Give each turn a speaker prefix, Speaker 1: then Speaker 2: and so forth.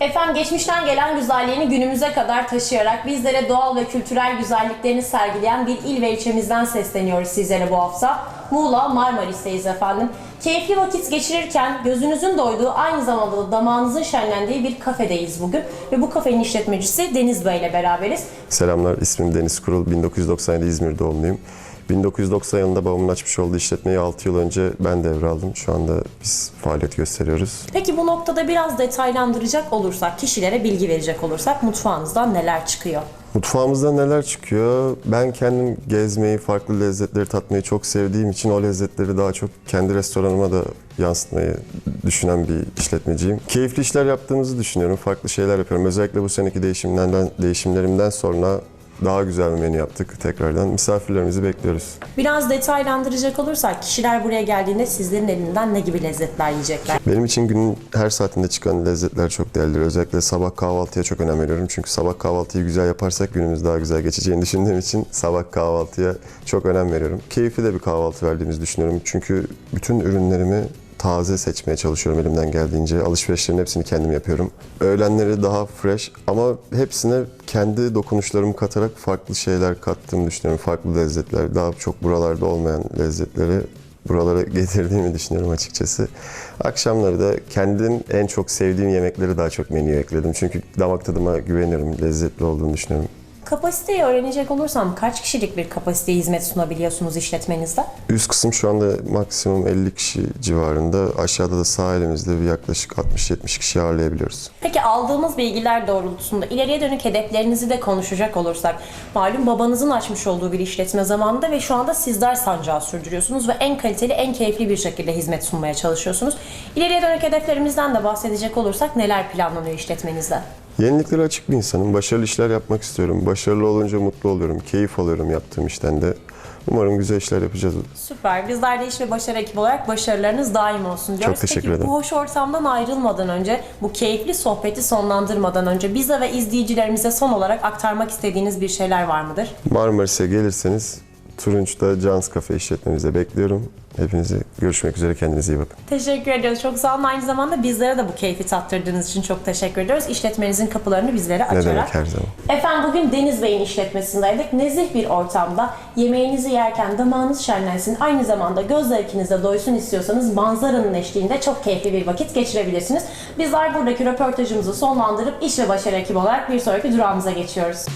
Speaker 1: Efendim geçmişten gelen güzelliğini günümüze kadar taşıyarak bizlere doğal ve kültürel güzelliklerini sergileyen bir il ve ilçemizden sesleniyoruz sizlere bu hafta. Muğla Marmaris'teyiz efendim. Keyifli vakit geçirirken gözünüzün doyduğu aynı zamanda da damağınızın şenlendiği bir kafedeyiz bugün. Ve bu kafenin işletmecisi Deniz Bey ile beraberiz.
Speaker 2: Selamlar, ismim Deniz Kurul. 1997 İzmir doğumluyum. 1990 yılında babamın açmış olduğu işletmeyi 6 yıl önce ben devraldım. Şu anda biz faaliyet gösteriyoruz.
Speaker 1: Peki bu noktada biraz detaylandıracak olursak, kişilere bilgi verecek olursak mutfağınızdan neler çıkıyor?
Speaker 2: Mutfağımızda neler çıkıyor? Ben kendim gezmeyi, farklı lezzetleri tatmayı çok sevdiğim için o lezzetleri daha çok kendi restoranıma da yansıtmayı düşünen bir işletmeciyim. Keyifli işler yaptığımızı düşünüyorum. Farklı şeyler yapıyorum. Özellikle bu seneki değişimlerden, değişimlerimden sonra daha güzel bir menü yaptık tekrardan. Misafirlerimizi bekliyoruz.
Speaker 1: Biraz detaylandıracak olursak kişiler buraya geldiğinde sizlerin elinden ne gibi lezzetler yiyecekler?
Speaker 2: Benim için günün her saatinde çıkan lezzetler çok değerlidir. Özellikle sabah kahvaltıya çok önem veriyorum. Çünkü sabah kahvaltıyı güzel yaparsak günümüz daha güzel geçeceğini düşündüğüm için sabah kahvaltıya çok önem veriyorum. Keyifli de bir kahvaltı verdiğimizi düşünüyorum. Çünkü bütün ürünlerimi taze seçmeye çalışıyorum elimden geldiğince. Alışverişlerin hepsini kendim yapıyorum. Öğlenleri daha fresh ama hepsine kendi dokunuşlarımı katarak farklı şeyler kattığımı düşünüyorum. Farklı lezzetler, daha çok buralarda olmayan lezzetleri buralara getirdiğimi düşünüyorum açıkçası. Akşamları da kendim en çok sevdiğim yemekleri daha çok menüye ekledim. Çünkü damak tadıma güveniyorum, lezzetli olduğunu düşünüyorum.
Speaker 1: Kapasiteyi öğrenecek olursam kaç kişilik bir kapasiteye hizmet sunabiliyorsunuz işletmenizde?
Speaker 2: Üst kısım şu anda maksimum 50 kişi civarında. Aşağıda da sağ elimizde bir yaklaşık 60-70 kişi ağırlayabiliyoruz.
Speaker 1: Peki aldığımız bilgiler doğrultusunda ileriye dönük hedeflerinizi de konuşacak olursak malum babanızın açmış olduğu bir işletme zamanında ve şu anda sizler sancağı sürdürüyorsunuz ve en kaliteli, en keyifli bir şekilde hizmet sunmaya çalışıyorsunuz. İleriye dönük hedeflerimizden de bahsedecek olursak neler planlanıyor işletmenizde?
Speaker 2: Yeniliklere açık bir insanım. Başarılı işler yapmak istiyorum. Başarılı olunca mutlu oluyorum. Keyif alıyorum yaptığım işten de. Umarım güzel işler yapacağız.
Speaker 1: Süper. Bizler de iş ve başarı ekibi olarak başarılarınız daim olsun diyoruz.
Speaker 2: teşekkür
Speaker 1: Peki
Speaker 2: ederim.
Speaker 1: bu hoş ortamdan ayrılmadan önce, bu keyifli sohbeti sonlandırmadan önce bize ve izleyicilerimize son olarak aktarmak istediğiniz bir şeyler var mıdır?
Speaker 2: Marmaris'e gelirseniz Turunç'ta Cans Cafe işletmemize bekliyorum. Hepinizi görüşmek üzere. Kendinize iyi bakın.
Speaker 1: Teşekkür ediyoruz. Çok sağ olun. Aynı zamanda bizlere de bu keyfi tattırdığınız için çok teşekkür ediyoruz. İşletmenizin kapılarını bizlere
Speaker 2: Ne
Speaker 1: açarak.
Speaker 2: demek her zaman.
Speaker 1: Efendim bugün Deniz Bey'in işletmesindeydik. Nezih bir ortamda yemeğinizi yerken damağınız şenlensin, aynı zamanda göz zevkiniz de doysun istiyorsanız manzaranın eşliğinde çok keyifli bir vakit geçirebilirsiniz. Bizler buradaki röportajımızı sonlandırıp iş ve başarı ekibi olarak bir sonraki durağımıza geçiyoruz.